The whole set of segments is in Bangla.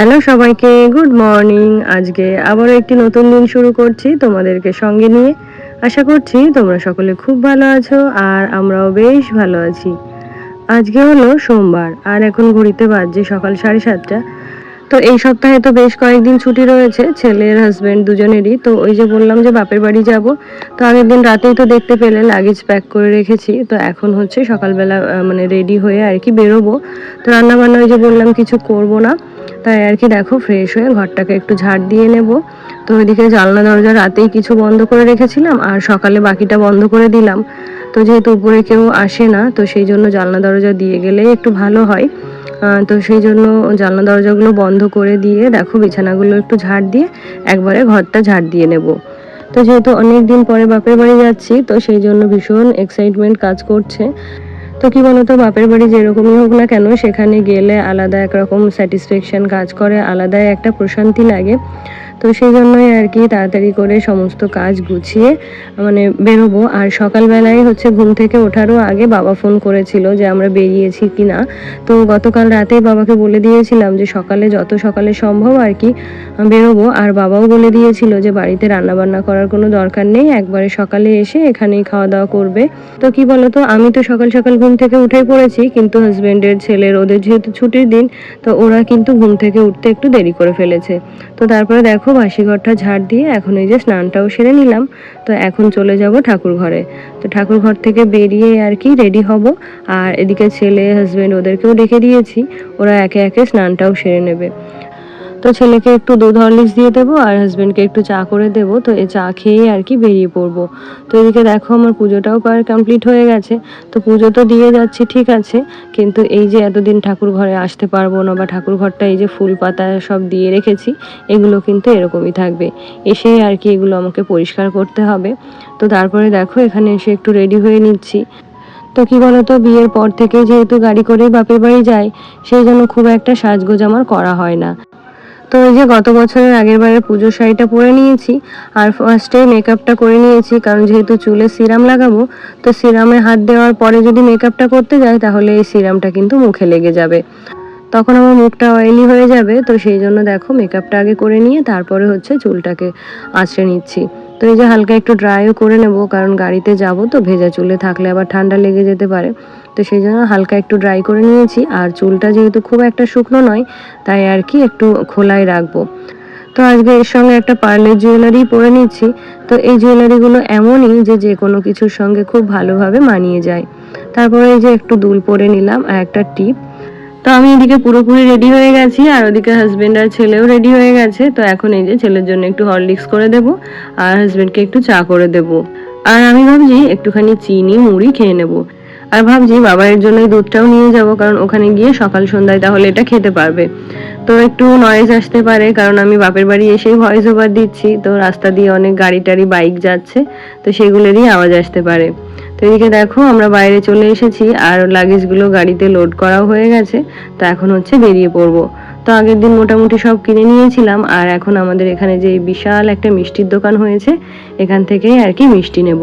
হ্যালো সবাইকে, গুড মর্নিং। আজকে আবারও একটি নতুন দিন শুরু করছি তোমাদেরকে সঙ্গে নিয়ে। আশা করছি তোমরা সকলে খুব ভালো আছো আর আমরাও বেশ ভালো আছি। আজকে হলো সোমবার, আর এখন ঘড়িতে বাজছে সকাল সাড়ে সাতটা। তো এই সপ্তাহে তো বেশ কয়েকদিন ছুটি রয়েছে ছেলের হাজব্যান্ড দুজনেরই। তো ওই যে বললাম যে বাপের বাড়ি যাব, তো আগের দিন রাতেই তো দেখতে পেলে লাগেজ প্যাক করে রেখেছি। তো এখন হচ্ছে সকালবেলা মানে রেডি হয়ে আর কি বেরোবো। তো রান্না বান্না ওই যে বললাম, কিছু করব না। তাই আর কি দেখো ফ্রেশ হয়ে ঘরটাকে একটু ঝাড় দিয়ে নেব। তো ওইদিকে জানলা দরজা রাতেই কিছু বন্ধ করে রেখেছিলাম, আর সকালে বাকিটা বন্ধ করে দিলাম। তো যেহেতু উপরে কেউ আসে না, তো সেই জন্য জানলা দরজা দিয়ে গেলেই একটু ভালো হয়। তো সেই জন্য জানলা দরজাগুলো বন্ধ করে দিয়ে দেখো, বিছানাগুলো একটু ঝাড় দিয়ে একবারে ঘরটা ঝাড় দিয়ে নেব। তো যেহেতু অনেক দিন পরে বাপের বাড়ি যাচ্ছি, তো সেই জন্য ভীষণ এক্সাইটমেন্ট কাজ করছে। তো কি বলতো, বাপের বাড়ি যেরকমই হোক না কেন, সেখানে গেলে আলাদা একরকম স্যাটিসফ্যাকশন কাজ করে, আলাদাই একটা প্রশান্তি লাগে। তো সেই জন্যই আর কি তাড়াতাড়ি করে সমস্ত কাজ গুছিয়ে মানে বেরোবো। আর সকালবেলায় হচ্ছে ঘুম থেকে ওঠারও আগে বাবা ফোন করেছিল যে আমরা বেরিয়েছি কি না তো গতকাল রাতেই বাবাকে বলে দিয়েছিলাম যে সকালে যত সকালে সম্ভব আর কি বেরোবো। আর বাবাও বলে দিয়েছিল যে বাড়িতে রান্না বান্না করার কোনো দরকার নেই, একবারে সকালে এসে এখানেই খাওয়া দাওয়া করবে। তো কি বলতো, আমি তো সকাল সকাল ঘুম থেকে উঠেই পড়েছি, কিন্তু হাজব্যান্ডের ছেলের, ওদের যেহেতু ছুটির দিন, তো ওরা কিন্তু ঘুম থেকে উঠতে একটু দেরি করে ফেলেছে। তো তারপরে দেখো বাসি ঘরটা ঝাড় দিয়ে এখন এই যে স্নানটাও সেরে নিলাম। তো এখন চলে যাব ঠাকুর ঘরে। তো ঠাকুর ঘর থেকে বেরিয়ে আর কি রেডি হব। আর এদিকে ছেলে হাজবেন্ড ওদেরকেও ডেকে দিয়েছি। ওরা একে একে স্নানটাও সেরে নেবে। তো ছেলেকে একটু দুধ হরলিক্স দিয়ে দেবো আর হাজবেন্ডকে একটু চা করে দেবো। তো এই চা খেয়েই আর কি বেরিয়ে পড়ব। তো এদিকে দেখো আমার পুজোটাও প্রায় কমপ্লিট হয়ে গেছে। তো পুজো তো দিয়ে যাচ্ছি, ঠিক আছে। কিন্তু এই যে এতদিন ঠাকুর ঘরে আসতে পারব না বা ঠাকুর ঘরটা এই যে ফুল পাতা সব দিয়ে রেখেছি, এগুলো কিন্তু এরকমই থাকবে। এসেই আর কি এগুলো আমাকে পরিষ্কার করতে হবে। তো তারপরে দেখো এখানে এসে একটু রেডি হয়ে নিচ্ছি। তো কি বলতো, বিয়ের পর থেকে যেহেতু গাড়ি করে বাপের বাড়ি যায় সেই জন্য খুব একটা সাজগোজ আমার করা হয় না। তো এই যে গত বছরের আগের বারে পুজোর শাড়িটা পরে নিয়েছি, আর ফার্স্টে মেকআপটা করে নিয়েছি, কারণ যেহেতু চুলে সিরাম লাগাবো, তো সিরামে হাত দেওয়ার পরে যদি মেকআপটা করতে যাই, তাহলে এই সিরামটা কিন্তু মুখে লেগে যাবে। তখন আমার মুখটা অয়েলি হয়ে যাবে, তো সেই জন্য দেখো মেকআপটা আগে করে নিয়ে তারপরে হচ্ছে চুলটাকে আঁচড়ে নিচ্ছি। তো এই যে হালকা একটু ড্রাইও করে নেব, কারণ গাড়িতে যাব তো, ভেজা চুলে থাকলে আবার ঠান্ডা লেগে যেতে পারে। তো সেই জন্য হালকা একটু ড্রাই করে নিয়েছি। আর চুলটা যেহেতু খুব একটা শুকনো নয়, তাই আর কি একটু খোলাই রাখব। তো আজকে এর সঙ্গে একটা পার্লের জুয়েলারি পরে নিচ্ছি। তো এই জুয়েলারিগুলো এমনই যে যে কোনো কিছুর সঙ্গে খুব ভালোভাবে মানিয়ে যায়। তারপরে এই যে একটু দুল পরে নিলাম আর একটা টিপ তো আমি এদিকে পুরোপুরি রেডি হয়ে গেছি আর ওদিকে হাজবেন্ড আর ছেলেও রেডি হয়ে গেছে। তো এখন এই যে ছেলের জন্য একটু হরলিক্স করে দেব আর হাজবেন্ডকে একটু চা করে দেব। আর আমি ভাবছি একটুখানি চিনি, মুড়ি খেয়ে নেব। আর ভাবছি বাবার জন্য দুধটাও নিয়ে যাব, কারণ ওখানে গিয়ে সকাল সন্ধ্যায় তাহলে এটা খেতে পারবে। তো একটু নয়েজ আসতে পারে, কারণ আমি বাপের বাড়ি এসেই ভয়েস ওভার দিচ্ছি, তো রাস্তা দিয়ে অনেক গাড়ি টাড়ি বাইক যাচ্ছে, তো সেগুলোরই আওয়াজ আসতে পারে। তো এদিকে দেখো, আমরা বাইরে চলে এসেছি, আর লাগেজগুলো গাড়িতে লোড করাও হয়ে গেছে, তো এখন হচ্ছে বেরিয়ে পড়ব। তো আগের দিন মোটামুটি সব কিনে নিয়েছিলাম, আর এখন আমাদের এখানে যে বিশাল একটা মিষ্টির দোকান হয়েছে, এখান থেকেই আর কি মিষ্টি নেব।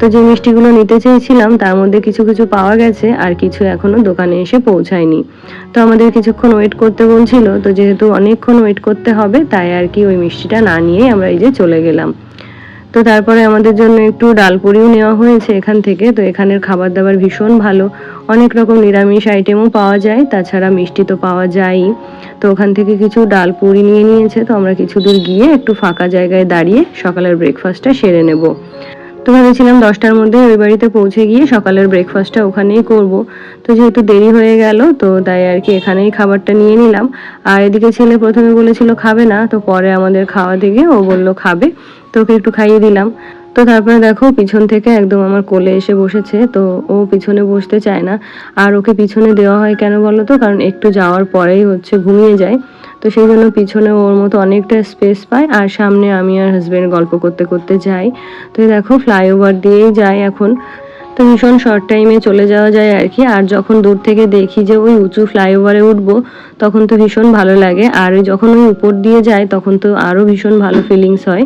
তো যে মিষ্টিগুলো নিতে চেয়েছিলাম, তার মধ্যে কিছু কিছু পাওয়া গেছে আর কিছু এখনও দোকানে এসে পৌঁছায়নি। তো আমাদের কিছুক্ষণ ওয়েট করতে বলছিল তো যেহেতু অনেকক্ষণ ওয়েট করতে হবে, তাই আর কি ওই মিষ্টিটা না নিয়েই আমরা এই যে চলে গেলাম। তো তারপরে আমাদের জন্য একটু ডালপুরিও নেওয়া হয়েছে এখান থেকে, তো এখানের খাবার দাবার ভীষণ ভালো। অনেক রকম নিরামিষ আইটেমও পাওয়া যায়, তাছাড়া মিষ্টি তো পাওয়া যায়ই। তো ওখান থেকে কিছু ডাল পুরি নিয়ে নিয়েছে, তো আমরা কিছু দূর গিয়ে একটু ফাঁকা জায়গায় দাঁড়িয়ে সকালের ব্রেকফাস্টটা সেরে নেব। তো ভেবেছিলাম দশটার মধ্যে ওই বাড়িতে পৌঁছে গিয়ে সকালের ব্রেকফাস্টটা ওখানেই করব। তো যেহেতু দেরি হয়ে গেল, তো তাই আর কি এখানেই খাবারটা নিয়ে নিলাম। আর এদিকে ছেলে প্রথমে বলেছিল খাবে না, তো পরে আমাদের খাওয়া দিকে ও বলল খাবে। তো ওকে একটু খাইয়ে দিলাম। তো তারপরে দেখো পিছন থেকে একদম আমার কোলে এসে বসেছে, তো ও পিছনে বসতে চায় না। আর ওকে পিছনে দেওয়া হয় কেন বলো তো? কারণ একটু যাওয়ার পরেই হচ্ছে ঘুমিয়ে যায়। তো সেই জন্য পিছনে ওর মতো অনেকটা স্পেস পায়। আর সামনে আমি আর হাজব্যান্ড গল্প করতে করতে যাই। তো দেখো ফ্লাইওভার দিয়েই যাই এখন। তো ভীষণ শর্ট টাইমে চলে যাওয়া যায় আর কি। আর যখন দূর থেকে দেখি যে ওই উঁচু ফ্লাইওভারে উঠবো, তখন তো ভীষণ ভালো লাগে। আর যখন ওই উপর দিয়ে যায় তখন তো আরও ভীষণ ভালো ফিলিংস হয়।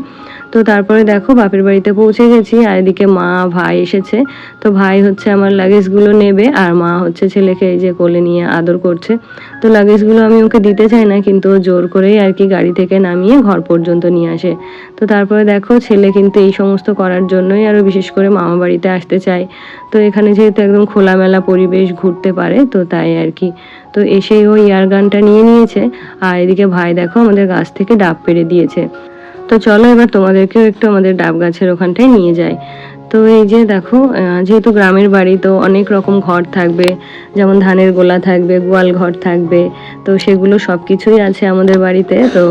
তো তারপরে দেখো বাপের বাড়িতে পৌঁছে গেছি, আর এদিকে মা, ভাই এসেছে। তো ভাই হচ্ছে আমার লাগেজগুলো নেবে, আর মা হচ্ছে ছেলেকে এই যে কোলে নিয়ে আদর করছে। তো লাগেজগুলো আমি ওকে দিতে চাই না, কিন্তু জোর করেই আর কি গাড়ি থেকে নামিয়ে ঘর পর্যন্ত নিয়ে আসে। তো তারপরে দেখো ছেলে কিন্তু এই সমস্ত করার জন্যই আরও বিশেষ করে মামা বাড়িতে আসতে চায়। তো এখানে যেহেতু একদম খোলামেলা পরিবেশ ঘুরতে পারে, তো তাই আর কি। তো এসেই ও ইয়ার গানটা নিয়ে নিয়েছে, আর এদিকে ভাই দেখো আমাদের গাছ থেকে ডাব পেড়ে দিয়েছে। তো চলো এবার তোমাদেরকেও একটু আমাদের ডাব গাছের ওখানটায় নিয়ে যাই। তো এই যে দেখো যেহেতু গ্রামের বাড়ি, তো অনেক রকম ঘর থাকবে। যেমন ধানের গোলা থাকবে, গোয়াল ঘর থাকবে। তো সেগুলো সব কিছুই আছে আমাদের বাড়িতে। তো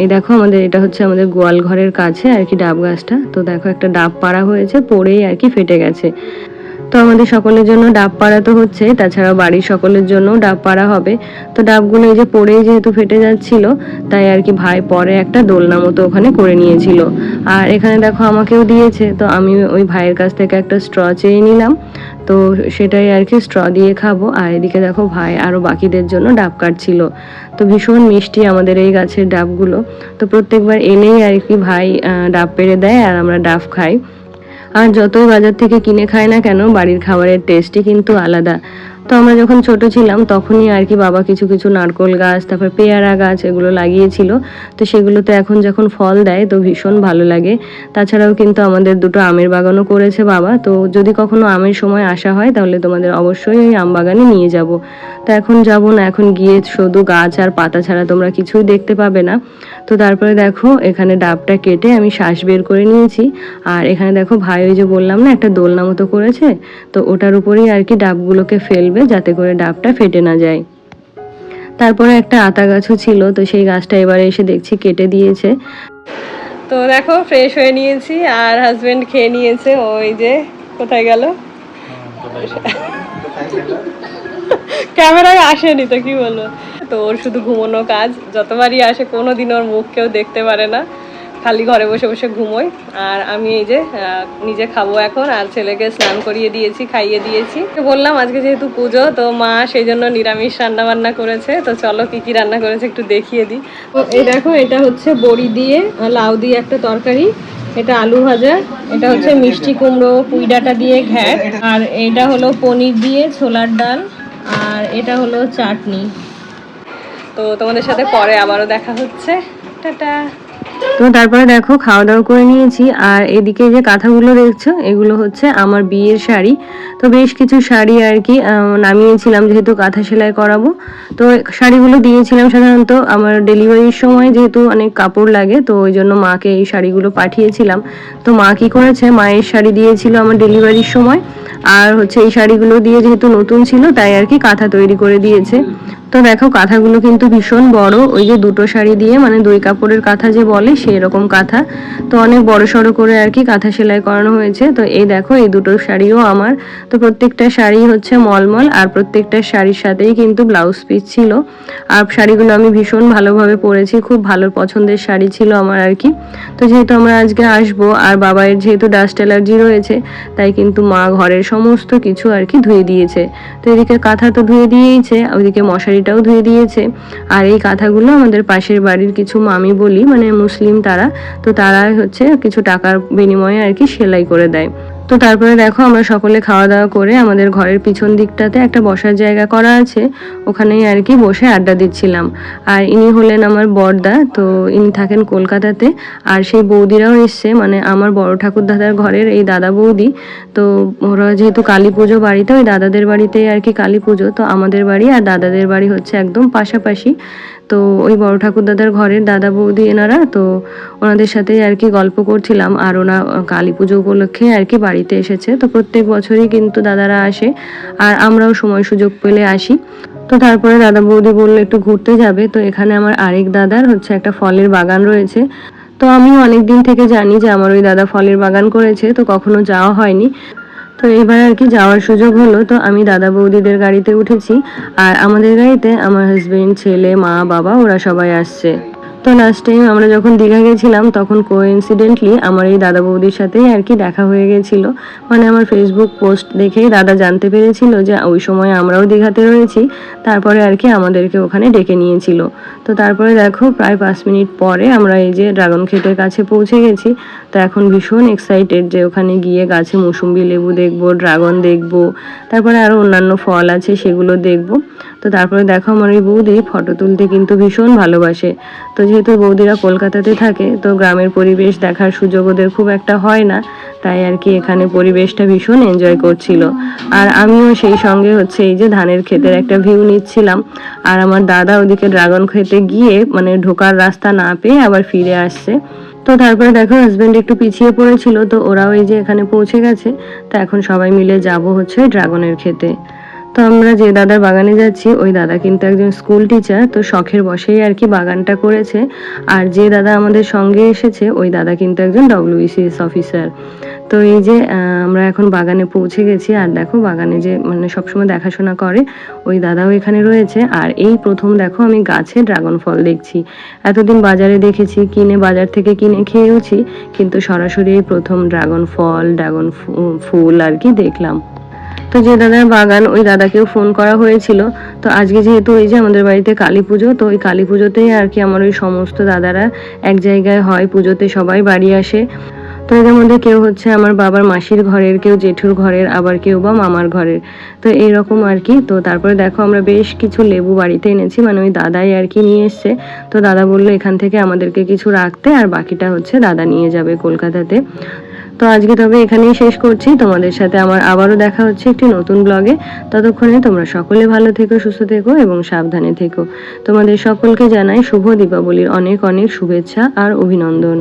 এই দেখো আমাদের, এটা হচ্ছে আমাদের গোয়াল ঘরের কাছে আর কি ডাব গাছটা। তো দেখো একটা ডাব পাড়া হয়েছে, পড়েই আর কি ফেটে গেছে। তো আমাদের সকলের জন্য ডাব পাড়া তো হচ্ছে তাছাড়া বাড়ির সকলের জন্য ডাব পাড়া হবে। তো ডাবগুলো এই যে পড়েই যেহেতু ফেটে যাচ্ছিল, তাই আর কি ভাই পরে একটা দোলনা মতো ওখানে করে নিয়েছিল। আর এখানে দেখো আমাকেও দিয়েছে, তো আমি ওই ভাইয়ের কাছ থেকে একটা স্ট্র চেয়ে নিলাম। তো সেটাই আর কি স্ট্র দিয়ে খাব। আর এদিকে দেখো ভাই আরও বাকিদের জন্য ডাব কাটছিল। তো ভীষণ মিষ্টি আমাদের এই গাছের ডাবগুলো। তো প্রত্যেকবার এনেই আর কি ভাই ডাব পেড়ে দেয় আর আমরা ডাব খাই। আর যত বাজার থেকে কিনে খায় না কেন বাড়ির খাবারের টেস্টই কিন্তু আলাদা। তো আমরা যখন ছোট ছিলাম, তখনই আর কি বাবা কিছু কিছু নারকোল গাছ, তারপর পেয়ারা গাছ এগুলো লাগিয়েছিল। তো সেগুলোতে এখন যখন ফল দেয়, তো ভীষণ ভালো লাগে। তাছাড়াও কিন্তু আমাদের দুটো আমের বাগানও করেছে বাবা। তো যদি কখনো আমের সময় আসা হয়, তাহলে তোমাদের অবশ্যই ওই আম বাগানে নিয়ে যাব। তো এখন যাব না, এখন গিয়ে শুধু গাছ আর পাতা ছাড়া তোমরা কিছুই দেখতে পাবে না। তো তারপরে দেখো, এখানে ডাবটা কেটে আমি শ্বাস বের করে নিয়েছি। আর এখানে দেখো ভাই ওই যে বললাম না, একটা দোলনা মতো করেছে। তো ওটার উপরেই আর কি ডাবগুলোকে ফেলবে যাতে করে ডাবটা ফেটে না যায়। তারপরে একটা আতা গাছও ছিল, তো সেই গাছটা এবারে এসে দেখছি কেটে দিয়েছে। তো দেখো ফ্রেশ হয়ে নিয়েছি আর হাজবেন্ড খেয়ে নিয়েছে। ওই যে, কোথায় গেল? ক্যামেরায় আসেনি তো কি বলব? তো ওর শুধু ঘুমানো কাজ, যতবারই আসে কোনো দিন ওর মুখ কেউ দেখতে পারে না। খালি ঘরে বসে বসে ঘুমোই। আর আমি এই যে নিজে খাব এখন, আর ছেলেকে স্নান করিয়ে দিয়েছি, খাইয়ে দিয়েছি। বললাম, আজকে যেহেতু পুজো, তো মা সেই জন্য নিরামিষ রান্না বান্না করেছে। তো চলো কি কি রান্না করেছে একটু দেখিয়ে দিই। তো এই দেখো, এটা হচ্ছে বড়ি দিয়ে লাউ দিয়ে একটা তরকারি। এটা আলু ভাজা, এটা হচ্ছে মিষ্টি কুমড়ো, পুঁই ডাঁটা দিয়ে ঘ্যাট। আর এটা হলো পনির দিয়ে ছোলার ডাল, আর এটা হলো চাটনি। তো তোমাদের সাথে পরে আবারও দেখা হচ্ছে। টাটা! তো তারপরে দেখো খাওয়া দাওয়া করে নিয়েছি। আর এদিকে যে কাঁথাগুলো দেখছ, এগুলো হচ্ছে আমার বিয়ের শাড়ি। তো বেশ কিছু শাড়ি আর কি নামিয়েছিলাম যেহেতু কাঁথা সেলাই করাবো। তো শাড়িগুলো দিয়েছিলাম সাধারণত আমার ডেলিভারির সময় যেহেতু অনেক কাপড় লাগে, তো ওই জন্য মাকে এই শাড়িগুলো পাঠিয়েছিলাম। তো মা কি করেছে, মায়ের শাড়ি দিয়েছিল আমার ডেলিভারির সময়। আর হচ্ছে এই শাড়িগুলো দিয়ে যেহেতু নতুন ছিল, তাই আর কি কাঁথা তৈরি করে দিয়েছে। তো দেখো কাঁথাগুলো কিন্তু ভীষণ বড়। ওই যে দুটো শাড়ি দিয়ে মানে দুই কাপড়ের কাঁথা যে বলে সেই রকম কাঁথা। তো অনেক বড় সড়ো করে আর কি কাঁথা সেলাই করানো হয়েছে। তো এই দেখো, এই দুটো শাড়িও আমার। তো প্রত্যেকটা শাড়ি হচ্ছে মলমল, আর প্রত্যেকটা শাড়ির সাথেই কিন্তু ব্লাউজ পিস ছিল। আর শাড়িগুলো আমি ভীষণ ভালোভাবে পরেছি, খুব ভালো পছন্দের শাড়ি ছিল আমার আর কি। তো যেহেতু আমরা আজকে আসব, আর বাবাইয়ের যেহেতু ডাস্ট অ্যালার্জি রয়েছে, তাই কিন্তু মা ঘরের সমস্ত কিছু আর কি ধুয়ে দিয়েছে। তো এদিকে কাঁথা তো ধুয়ে দিয়েইছে ওইদিকে মশারিটাও ধুয়ে দিয়েছে। আর এই কাঁথাগুলো আমাদের পাশের বাড়ির কিছু মামি বলি মানে মুসলিম তারা, তো তারা হচ্ছে কিছু টাকার বিনিময়ে আর কি সেলাই করে দেয়। তো তারপরে দেখো আমরা সকলে খাওয়া দাওয়া করে আমাদের ঘরের পিছন দিকটাতে একটা বসার জায়গা করা আছে। ওখানেই আর কি বসে আড্ডা দিচ্ছিলাম। আর ইনি হলেন আমার বড়দা, তো ইনি থাকেন কলকাতাতে। আর সেই বৌদিরাও এসছে মানে আমার বড় ঠাকুর দাদার ঘরের এই দাদা বৌদি। তো ওরা যেহেতু কালী পুজো বাড়িতে, ওই দাদাদের বাড়িতে আর কি কালী পুজো। তো আমাদের বাড়ি আর দাদাদের বাড়ি হচ্ছে একদম পাশাপাশি। তো ওই বড় ঠাকুর দাদার ঘরের দাদা বৌদি এনারা, তো ওনাদের সাথেই আর কি গল্প করছিলাম। আর ওনা কালী পুজো উপলক্ষে আর কি বাড়িতে এসেছে। তো প্রত্যেক বছরই কিন্তু দাদারা আসে আর আমরাও সময় সুযোগ পেলে আসি। তো তারপরে দাদা বৌদি বলল, একটু ঘুরতে যাবে। তো এখানে আমার আরেক দাদার হচ্ছে একটা ফলের বাগান রয়েছে। তো আমিও অনেক দিন থেকে জানি যে আমার ওই দাদা ফলের বাগান করেছে, তো কখনো যাওয়া হয়নি। তো এবার আর কি যাওয়ার সুযোগ হলো। তো আমি দাদা বৌদিদের গাড়িতে উঠেছি। আর আমাদের গাড়িতে আমার হাজবেন্ড ছেলে, মা, বাবা, ওরা সবাই আসছে। তো লাস্ট টাইম আমরা যখন দীঘা গেছিলাম, তখন কোইন্সিডেন্টলি আমার এই দাদা বৌদির সাথেই আর কি দেখা হয়ে গেছিল। মানে আমার ফেসবুক পোস্ট দেখেই দাদা জানতে পেরেছিল যে ওই সময় আমরাও দীঘাতে রয়েছি। তারপরে আর কি আমাদেরকে ওখানে ডেকে নিয়েছিল। তো তারপরে দেখো, প্রায় পাঁচ মিনিট পরে আমরা এই যে ড্রাগন ক্ষেতের কাছে পৌঁছে গেছি। তো এখন ভীষণ এক্সাইটেড যে ওখানে গিয়ে গাছে মুসুম্বি লেবু দেখব ড্রাগন দেখব, তারপরে আরও অন্যান্য ফল আছে সেগুলো দেখব। তো তারপরে দেখো আমার এই বৌদি ফটো তুলতে কিন্তু ভীষণ ভালোবাসে। তো যেহেতু বৌদিরা কলকাতাতে থাকে, তো গ্রামের পরিবেশ দেখার সুযোগ ওদের খুব একটা হয় না, তাই আর কি এখানে পরিবেশটা ভীষণ এনজয় করছিল। আর আমিও সেই সঙ্গে হচ্ছে এই যে ধানের ক্ষেতের একটা ভিউ নিচ্ছিলাম, আর আমার দাদা ওদিকে ড্রাগন খেতে গিয়ে মানে ঢোকার রাস্তা না পেয়ে আবার ফিরে আসছে। তো তারপরে দেখো হাজব্যান্ড একটু পিছিয়ে পড়েছিল, তো ওরাও এই যে এখানে পৌঁছে গেছে, তো এখন সবাই মিলে যাব হচ্ছে ড্রাগনের খেতে তো আমরা যে দাদার বাগানে যাচ্ছি, ওই দাদা কিন্তু একজন স্কুল টিচার তো শখের বসেই আর কি বাগানটা করেছে। আর যে দাদা আমাদের সঙ্গে এসেছে, ওই দাদা কিন্তু একজন ডব্লিউবিসিএস অফিসার তো এই যে আমরা এখন বাগানে পৌঁছে গেছি, আর দেখো বাগানে যে মানে সবসময় দেখাশোনা করে, ওই দাদাও এখানে রয়েছে। আর এই প্রথম দেখো আমি গাছে ড্রাগন ফল দেখছি। এতদিন বাজারে দেখেছি, কিনে বাজার থেকে কিনে খেয়েওছি, কিন্তু সরাসরি এই প্রথম ড্রাগন ফল ড্রাগন ফুল আর কি দেখলাম। তো যে দাদার বাগান, ওই দাদাকেও ফোন করা হয়েছিল। তো আজকে যেহেতু ওই যে আমাদের বাড়িতে কালী পুজো, তো ওই কালী পুজোতেই আর কি আমার ওই সমস্ত দাদারা এক জায়গায় হয়, পুজোতে সবাই বাড়ি আসে। তো এদের মধ্যে কেউ হচ্ছে আমার বাবার মাসির ঘরের, কেউ জেঠুর ঘরের, আবার কেউ বা মামার ঘরের। তো এইরকম আর কি। তো তারপরে দেখো আমরা বেশ কিছু লেবু বাড়িতে এনেছি মানে ওই দাদাই আর কি নিয়ে এসছে। তো দাদা বলল এখান থেকে আমাদেরকে কিছু রাখতে, আর বাকিটা হচ্ছে দাদা নিয়ে যাবে কলকাতাতে। তো আজকে তবে এখানেই শেষ করছি। তোমাদের সাথে আমার আবারও দেখা হচ্ছে একটি নতুন ব্লগে। ততক্ষণে তোমরা সকলে ভালো থেকো, সুস্থ থেকো এবং সাবধানে থেকো। তোমাদের সকলকে জানাই শুভ দীপাবলির অনেক অনেক শুভেচ্ছা আর অভিনন্দন।